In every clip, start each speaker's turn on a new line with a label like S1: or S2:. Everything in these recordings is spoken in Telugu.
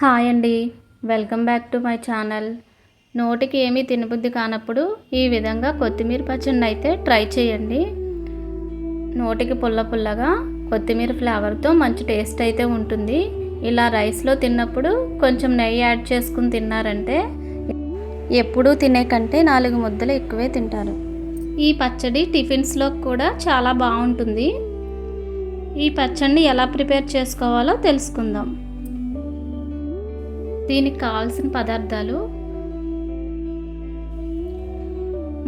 S1: హాయ్ అండి. Welcome back to my channel. నోటికి ఏమీ తినబుద్ధి కానప్పుడు ఈ విధంగా కొత్తిమీర పచ్చడి అయితే ట్రై చేయండి. నోటికి పుల్ల పుల్లగా కొత్తిమీర ఫ్లేవర్తో మంచి టేస్ట్ అయితే ఉంటుంది. ఇలా రైస్లో తిన్నప్పుడు కొంచెం నెయ్యి యాడ్ చేసుకుని తిన్నారంటే ఎప్పుడూ తినే కంటే నాలుగు ముద్దలు ఎక్కువే తింటారు. ఈ పచ్చడి టిఫిన్స్లో కూడా చాలా బాగుంటుంది. ఈ పచ్చడిని ఎలా ప్రిపేర్ చేసుకోవాలో తెలుసుకుందాం. దీనికి కావాల్సిన పదార్థాలు.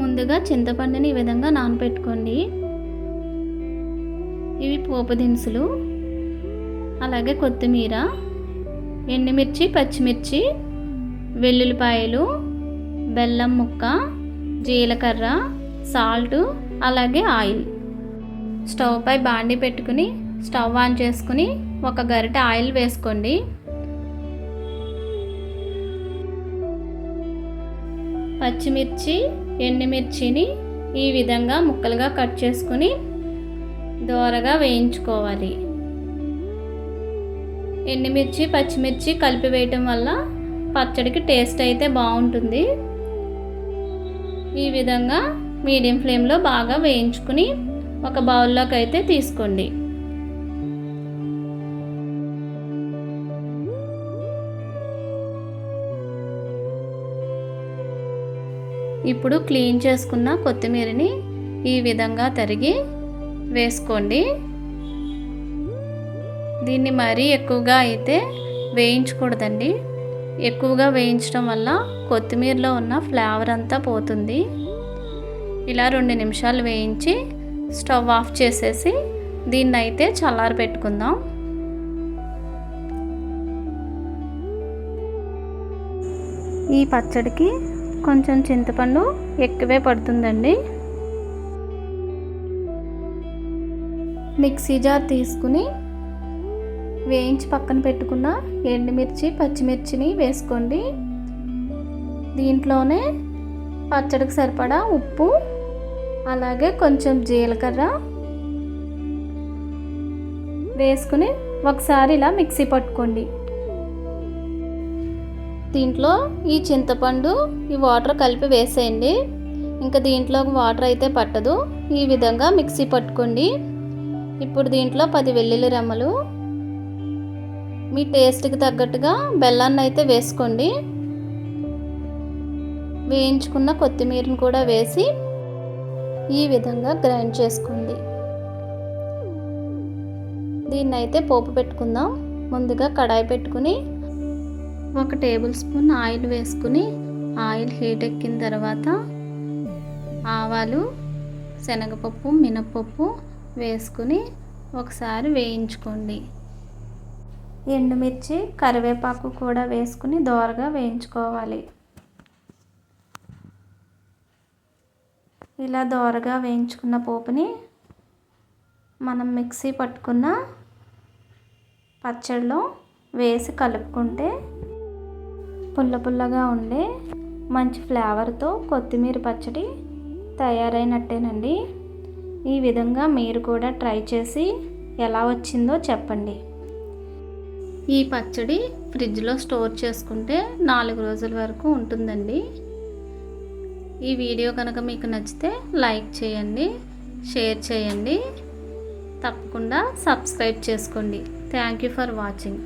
S1: ముందుగా చింతపండుని ఈ విధంగా నానబెట్టుకోండి ఇవి పోపు దినుసులు. అలాగే కొత్తిమీర ఎండుమిర్చి పచ్చిమిర్చి వెల్లుల్లిపాయలు బెల్లం ముక్క జీలకర్ర సాల్ట్ అలాగే ఆయిల్. స్టవ్ పై బాండి పెట్టుకుని స్టవ్ ఆన్ చేసుకుని ఒక గరిట ఆయిల్ వేసుకోండి. పచ్చిమిర్చి ఎండుమిర్చిని ఈ విధంగా ముక్కలుగా కట్ చేసుకుని దోరగా వేయించుకోవాలి. ఎండుమిర్చి పచ్చిమిర్చి కలిపి వేయటం వల్ల పచ్చడికి టేస్ట్ అయితే బాగుంటుంది. ఈ విధంగా మీడియం ఫ్లేమ్లో బాగా వేయించుకుని ఒక బౌల్లోకి అయితే తీసుకోండి. ఇప్పుడు క్లీన్ చేసుకున్న కొత్తిమీరని ఈ విధంగా తరిగి వేసుకోండి. దీన్ని మరీ ఎక్కువగా అయితే వేయించకూడదండి. ఎక్కువగా వేయించడం వల్ల కొత్తిమీరలో ఉన్న ఫ్లేవర్ అంతా పోతుంది. ఇలా రెండు నిమిషాలు వేయించి స్టవ్ ఆఫ్ చేసేసి దీన్ని అయితే చల్లారి పెట్టుకుందాం. ఈ పచ్చడికి కొంచెం చింతపండు ఎక్కువే పడుతుందండి. మిక్సీ జార్ తీసుకుని వేయించి పక్కన పెట్టుకున్న ఎండుమిర్చి పచ్చిమిర్చిని వేసుకోండి. దీంట్లోనే పచ్చడికి సరిపడా ఉప్పు అలాగే కొంచెం జీలకర్ర వేసుకుని ఒకసారి ఇలా మిక్సీ పట్టుకోండి. దీంట్లో ఈ చింతపండు ఈ వాటర్ కలిపి వేసేయండి. ఇంకా దీంట్లో వాటర్ అయితే పట్టదు. ఈ విధంగా మిక్సీ పట్టుకోండి. ఇప్పుడు దీంట్లో పది వెల్లుల్లి రెమ్మలు. మీ టేస్ట్కి తగ్గట్టుగా బెల్లాన్ని అయితే వేసుకోండి. వేయించుకున్న కొత్తిమీరని కూడా వేసి ఈ విధంగా గ్రైండ్ చేసుకోండి. దీన్ని అయితే పోపు పెట్టుకుందాం. ముందుగా కడాయి పెట్టుకుని ఒక టేబుల్ స్పూన్ ఆయిల్ వేసుకుని ఆయిల్ హీట్ ఎక్కిన తర్వాత ఆవాలు శనగపప్పు మినపప్పు వేసుకుని ఒకసారి వేయించుకోండి. ఎండుమిర్చి కరివేపాకు కూడా వేసుకుని దోరగా వేయించుకోవాలి. ఇలా దోరగా వేయించుకున్న పోపుని మనం మిక్సీ పట్టుకున్న పచ్చడిలో వేసి కలుపుకుంటే పుల్ల పుల్లగా ఉండే మంచి ఫ్లేవర్తో కొత్తిమీర పచ్చడి తయారైనట్టేనండి. ఈ విధంగా మీరు కూడా ట్రై చేసి ఎలా వచ్చిందో చెప్పండి. ఈ పచ్చడి ఫ్రిడ్జ్లో స్టోర్ చేసుకుంటే నాలుగు రోజుల వరకు ఉంటుందండి. ఈ వీడియో కనుక మీకు నచ్చితే లైక్ చేయండి షేర్ చేయండి. తప్పకుండా సబ్స్క్రైబ్ చేసుకోండి. Thank you for watching.